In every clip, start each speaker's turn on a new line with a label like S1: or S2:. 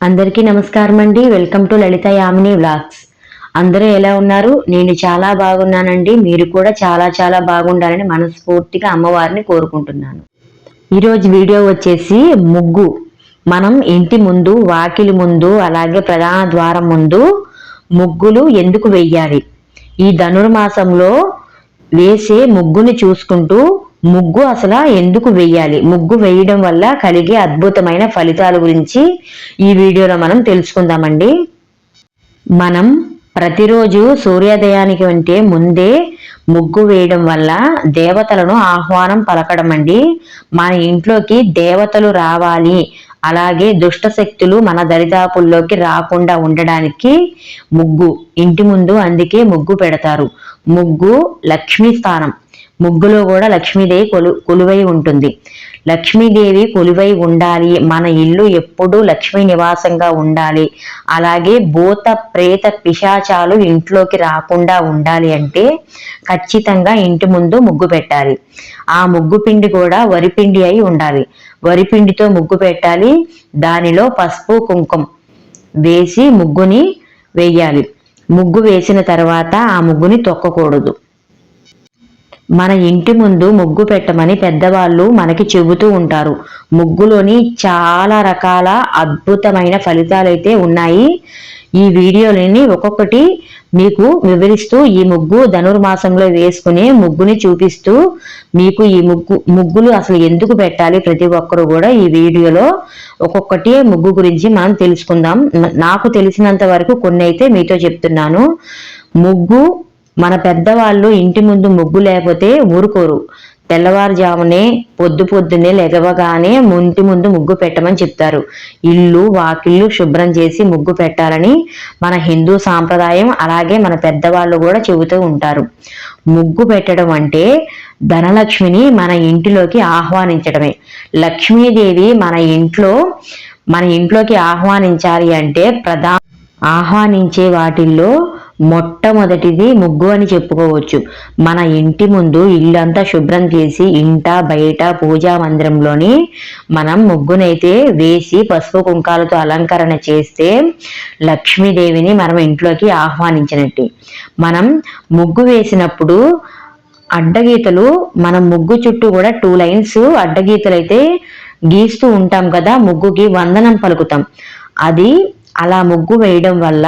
S1: అందరికీ నమస్కారం అండి welcome to Lalitha Yamini vlogs. అందరూ ఎలా ఉన్నారు? నేను చాలా బాగున్నానండి. మీరు కూడా చాలా చాలా బాగుండాలని మనస్ఫూర్తిగా అమ్మవారిని కోరుకుంటున్నాను. ఈరోజు వీడియో వచ్చేసి ముగ్గు. మనం ఇంటి ముందు వాకిలి ముందు అలాగే ప్రధాన ద్వారం ముందు ముగ్గులు ఎందుకు వెయ్యాలి? ఈ ధనుర్మాసంలో వేసే ముగ్గుని చూసుకుంటూ ముగ్గు అసలు ఎందుకు వేయాలి ముగ్గు వేయడం వల్ల కలిగే అద్భుతమైన ఫలితాల గురించి ఈ వీడియోలో మనం తెలుసుకుందామండి. మనం ప్రతిరోజు సూర్యోదయానికి అంటే ముందే ముగ్గు వేయడం వల్ల దేవతలను ఆహ్వానం పలకడం అండి మన ఇంట్లోకి దేవతలు రావాలి. అలాగే దుష్ట శక్తులు మన దరిదాపుల్లోకి రాకుండా ఉండడానికి ముగ్గు ఇంటి ముందు అందుకే ముగ్గు పెడతారు. ముగ్గు లక్ష్మీ స్థానం. ముగ్గులో కూడా లక్ష్మీదేవి కొలు కొలువై ఉంటుంది. లక్ష్మీదేవి కొలువై ఉండాలి. మన ఇల్లు ఎప్పుడూ లక్ష్మీ నివాసంగా ఉండాలి. అలాగే భూత ప్రేత పిశాచాలు ఇంట్లోకి రాకుండా ఉండాలి అంటే ఖచ్చితంగా ఇంటి ముందు ముగ్గు పెట్టాలి. ఆ ముగ్గు పిండి కూడా వరిపిండి అయి ఉండాలి. వరిపిండితో ముగ్గు పెట్టాలి. దానిలో పసుపు కుంకుమ వేసి ముగ్గుని వేయాలి. ముగ్గు వేసిన తర్వాత ఆ ముగ్గుని తొక్కకూడదు. మన ఇంటి ముందు ముగ్గు పెట్టమని పెద్దవాళ్ళు మనకి చెబుతూ ఉంటారు. ముగ్గులోని చాలా రకాల అద్భుతమైన ఫలితాలైతే ఉన్నాయి. ఈ వీడియోలని ఒక్కొక్కటి మీకు వివరిస్తూ ఈ ముగ్గు ధనుర్మాసంలో వేసుకునే ముగ్గుని చూపిస్తూ మీకు ఈ ముగ్గు ముగ్గులు అసలు ఎందుకు పెట్టాలి ప్రతి ఒక్కరు కూడా ఈ వీడియోలో ఒక్కొక్కటి ముగ్గు గురించి మనం తెలుసుకుందాం. నాకు తెలిసినంత వరకు కొన్ని అయితే మీతో చెప్తున్నాను. ముగ్గు మన పెద్దవాళ్ళు ఇంటి ముందు ముగ్గు లేకపోతే ఊరుకోరు. తెల్లవారుజామునే పొద్దు పొద్దునే లెగవగానే ముంటి ముందు ముగ్గు పెట్టమని చెప్తారు. ఇల్లు వాకిళ్ళు శుభ్రం చేసి ముగ్గు పెట్టాలని మన హిందూ సాంప్రదాయం అలాగే మన పెద్దవాళ్ళు కూడా చెబుతూ ఉంటారు. ముగ్గు పెట్టడం అంటే ధనలక్ష్మిని మన ఇంటిలోకి ఆహ్వానించడమే. లక్ష్మీదేవి మన ఇంట్లో మన ఇంట్లోకి ఆహ్వానించాలి అంటే ప్రధా ఆహ్వానించే వాటిల్లో మొట్టమొదటిది ముగ్గు అని చెప్పుకోవచ్చు. మన ఇంటి ముందు ఇల్లంతా శుభ్రం చేసి ఇంట బయట పూజా మందిరంలోని మనం ముగ్గునైతే వేసి పసుపు కుంకాలతో అలంకరణ చేస్తే లక్ష్మీదేవిని మనం ఇంట్లోకి ఆహ్వానించినట్టు. మనం ముగ్గు వేసినప్పుడు అడ్డగీతలు మనం ముగ్గు చుట్టూ కూడా టూ లైన్స్ అడ్డగీతలు అయితే గీస్తూ ఉంటాం కదా ముగ్గుకి వందనం పలుకుతాం. అది అలా ముగ్గు వేయడం వల్ల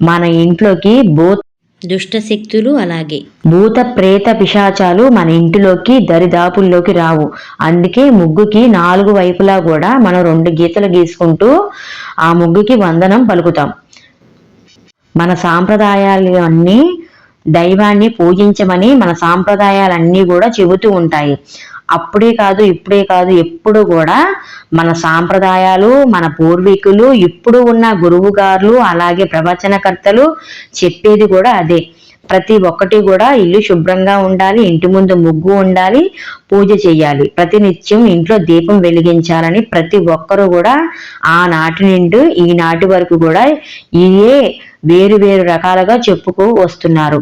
S1: మన ఇంట్లోకి భూత
S2: దుష్ట శక్తులు అలాగే.
S1: భూత ప్రేత పిశాచాలు మన ఇంటిలోకి దరిదాపుల్లోకి రావు. అందుకే ముగ్గుకి నాలుగు వైపులా కూడా మనం రెండు గీతలు గీసుకుంటూ ఆ ముగ్గుకి వందనం పలుకుతాం. మన సాంప్రదాయాలు అన్నీ దైవాన్ని పూజించమని మన సాంప్రదాయాలన్నీ కూడా చెబుతూ ఉంటాయి. అప్పుడే కాదు ఇప్పుడే కాదు ఎప్పుడు కూడా మన సాంప్రదాయాలు మన పూర్వీకులు ఇప్పుడు ఉన్న గురువు గారులు అలాగే ప్రవచనకర్తలు చెప్పేది కూడా అదే. ప్రతి ఒక్కటి కూడా ఇల్లు శుభ్రంగా ఉండాలి ఇంటి ముందు ముగ్గు ఉండాలి పూజ చేయాలి. ప్రతి నిత్యం ఇంట్లో దీపం వెలిగించాలని ప్రతి ఒక్కరూ కూడా ఆనాటి నుండి ఈనాటి వరకు కూడా ఇదే వేరు వేరు రకాలుగా చెప్పుకు వస్తున్నారు.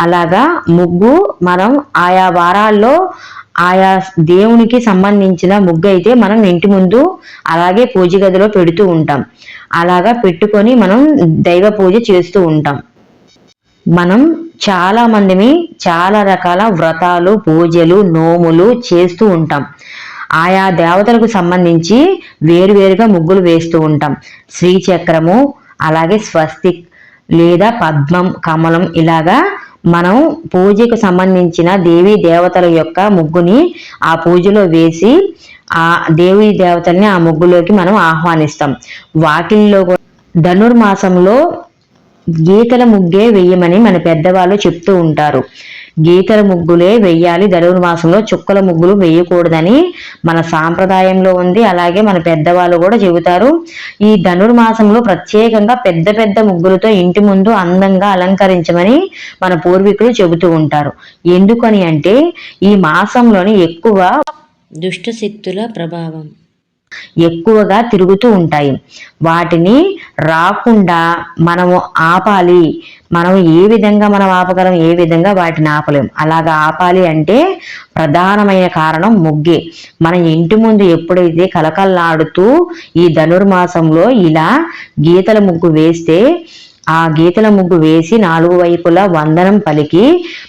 S1: అలాగా ముగ్గు మనం ఆయా వారాల్లో ఆయా దేవునికి సంబంధించిన ముగ్గు అయితే మనం ఇంటి ముందు అలాగే పూజ గదిలో పెడుతూ ఉంటాం. అలాగా పెట్టుకొని మనం దైవ పూజ చేస్తూ ఉంటాం. మనం చాలా మందిని చాలా రకాల వ్రతాలు పూజలు నోములు చేస్తూ ఉంటాం. ఆయా దేవతలకు సంబంధించి వేరువేరుగా ముగ్గులు వేస్తూ ఉంటాం. శ్రీచక్రము అలాగే స్వస్తిక్ లేదా పద్మం కమలం ఇలాగా మనం పూజకు సంబంధించిన దేవీ దేవతల యొక్క ముగ్గుని ఆ పూజలో వేసి ఆ దేవీ దేవతల్ని ఆ ముగ్గులోకి మనం ఆహ్వానిస్తాం. వాకిల్లో ధనుర్మాసంలో గీతల ముగ్గే వేయమని మన పెద్దవాళ్ళు చెప్తూ ఉంటారు. గీతల ముగ్గులే వెయ్యాలి. ధనుర్మాసంలో చుక్కల ముగ్గులు వేయకూడదని మన సాంప్రదాయంలో ఉంది. అలాగే మన పెద్దవాళ్ళు కూడా చెబుతారు. ఈ ధనుర్మాసంలో ప్రత్యేకంగా పెద్ద పెద్ద ముగ్గులతో ఇంటి ముందు అందంగా అలంకరించమని మన పూర్వీకులు చెబుతూ ఉంటారు. ఎందుకని అంటే ఈ మాసంలోని ఎక్కువ
S2: దుష్ట శక్తుల ప్రభావం.
S1: ఎక్కువగా తిరుగుతూ ఉంటాయి. వాటిని రాకుండా మనము ఆపాలి. మనం ఏ విధంగా మనం ఆపగలం ఏ విధంగా వాటిని ఆపలేం. అలాగా ఆపాలి అంటే ప్రధానమైన కారణం ముగ్గే. మన ఇంటి ముందు ఎప్పుడైతే కలకల్లాడుతూ ఈ ధనుర్మాసంలో ఇలా గీతల ముగ్గు వేస్తే ఆ గీతల ముగ్గు వేసి నాలుగు వైపులా వందనం పలికి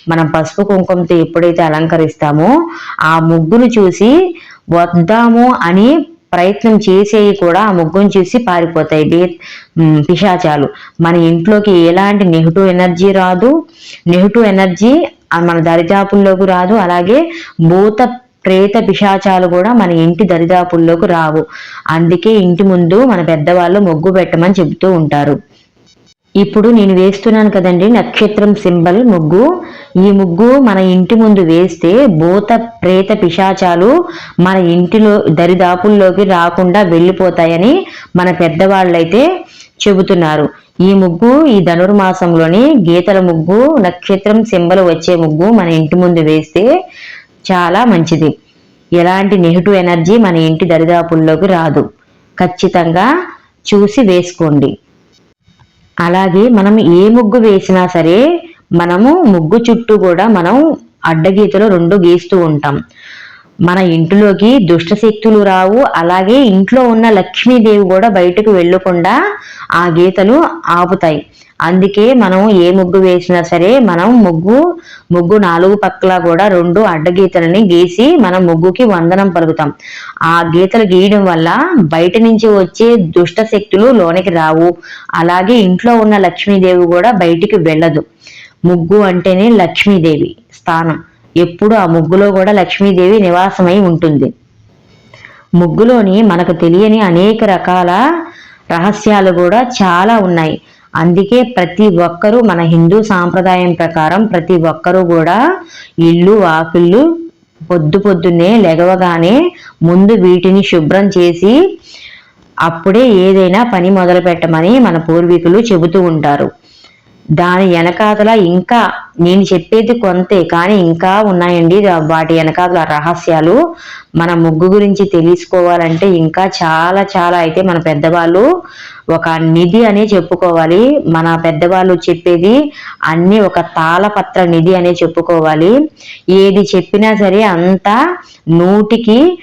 S1: మనం పసుపు కుంకుమతో ఎప్పుడైతే అలంకరిస్తామో ఆ ముగ్గును చూసి వద్దాము అని ప్రయత్నం చేసేవి కూడా ఆ ముగ్గును చూసి పారిపోతాయి దే పిశాచాలు. మన ఇంట్లోకి ఎలాంటి నెగిటివ్ ఎనర్జీ రాదు. నెగిటివ్ ఎనర్జీ మన దరిదాపుల్లోకి రాదు. అలాగే భూత ప్రేత పిశాచాలు కూడా మన ఇంటి దరిదాపుల్లోకి రావు. అందుకే ఇంటి ముందు మన పెద్దవాళ్ళు ముగ్గు పెట్టమని చెబుతూ ఉంటారు. ఇప్పుడు నేను వేస్తున్నాను కదండి నక్షత్రం సింబల్ ముగ్గు. ఈ ముగ్గు మన ఇంటి ముందు వేస్తే భూత ప్రేత పిశాచాలు మన ఇంటిలో దరిదాపుల్లోకి రాకుండా వెళ్ళిపోతాయని మన పెద్దవాళ్ళైతే చెబుతున్నారు. ఈ ముగ్గు ఈ ధనుర్మాసంలోని గీతల ముగ్గు నక్షత్రం సింబల్ వచ్చే ముగ్గు మన ఇంటి ముందు వేస్తే చాలా మంచిది. ఎలాంటి నెగిటివ్ ఎనర్జీ మన ఇంటి దరిదాపుల్లోకి రాదు. ఖచ్చితంగా చూసి వేసుకోండి. అలాగే మనం ఏ ముగ్గు వేసినా సరే మనము ముగ్గు చుట్టూ కూడా మనం అడ్డగీతలో రెండు గీస్తూ ఉంటాం. మన ఇంటిలోకి దుష్ట శక్తులు రావు అలాగే ఇంట్లో ఉన్న లక్ష్మీదేవి కూడా బయటకు వెళ్ళకుండా ఆ గీతలు ఆపుతాయి. అందుకే మనం ఏ ముగ్గు వేసినా సరే మనం ముగ్గు ముగ్గు నాలుగు పక్కల కూడా రెండు అడ్డగీతలని గీసి మనం ముగ్గుకి వందనం పలుకుతాం. ఆ గీతలు గీయడం వల్ల బయట నుంచి వచ్చే దుష్ట శక్తులు లోనికి రావు. అలాగే ఇంట్లో ఉన్న లక్ష్మీదేవి కూడా బయటికి వెళ్ళదు. ముగ్గు అంటేనే లక్ష్మీదేవి స్థానం. ఎప్పుడు ఆ ముగ్గులో కూడా లక్ష్మీదేవి నివాసమై ఉంటుంది. ముగ్గులోని మనకు తెలియని అనేక రకాల రహస్యాలు కూడా చాలా ఉన్నాయి. అందుకే ప్రతి ఒక్కరూ మన హిందూ సాంప్రదాయం ప్రకారం ప్రతి ఒక్కరూ కూడా ఇల్లు వాకిళ్ళు పొద్దు పొద్దున్నే లెగవగానే ముందు వీటిని శుభ్రం చేసి అప్పుడే ఏదైనా పని మొదలు పెట్టమని మన పూర్వీకులు చెబుతూ ఉంటారు. దాని వెనకాతల ఇంకా నేను చెప్పేది కొంతే కానీ ఇంకా ఉన్నాయండి. వాటి వెనకాతల రహస్యాలు మన ముగ్గు గురించి తెలుసుకోవాలంటే ఇంకా చాలా చాలా అయితే మన పెద్దవాళ్ళు ఒక నిధి అనే చెప్పుకోవాలి. మన పెద్దవాళ్ళు చెప్పేది అన్ని ఒక తాళపత్ర నిధి అనే చెప్పుకోవాలి. ఏది చెప్పినా సరే అంతా నూటికి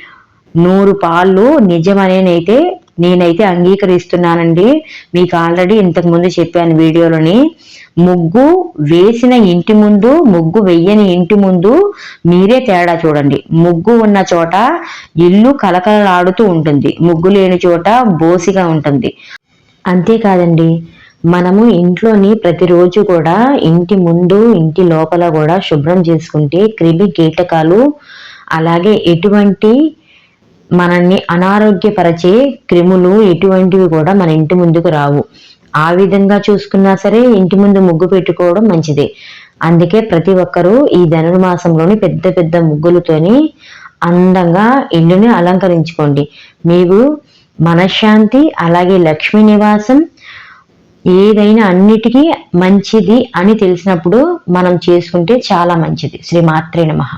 S1: నూరు పాళ్ళు నిజమనేనైతే నేనైతే అంగీకరిస్తున్నానండి. మీకు ఆల్రెడీ ఇంతకుముందు చెప్పాను వీడియోలోని. ముగ్గు వేసిన ఇంటి ముందు ముగ్గు వెయ్యని ఇంటి ముందు మీరే తేడా చూడండి. ముగ్గు ఉన్న చోట ఇల్లు కలకలలాడుతూ ఉంటుంది. ముగ్గు లేని చోట బోసిగా ఉంటుంది. అంతేకాదండి మనము ఇంట్లోని ప్రతిరోజు కూడా ఇంటి ముందు ఇంటి లోపల కూడా శుభ్రం చేసుకుంటే క్రిమి కీటకాలు అలాగే ఎటువంటి మనల్ని అనారోగ్యపరిచే క్రిములు ఎటువంటివి కూడా మన ఇంటి ముందుకు రావు. ఆ విధంగా చూసుకున్నా సరే ఇంటి ముందు ముగ్గు పెట్టుకోవడం మంచిదే. అందుకే ప్రతి ఒక్కరూ ఈ ధనుర్మాసంలోని పెద్ద పెద్ద ముగ్గులతోని అందంగా ఇల్లుని అలంకరించుకోండి. మీకు మనశ్శాంతి అలాగే లక్ష్మీ నివాసం ఏదైనా అన్నిటికీ మంచిది అని తెలిసినప్పుడు మనం చేసుకుంటే చాలా మంచిది. శ్రీ మాత్రే నమః.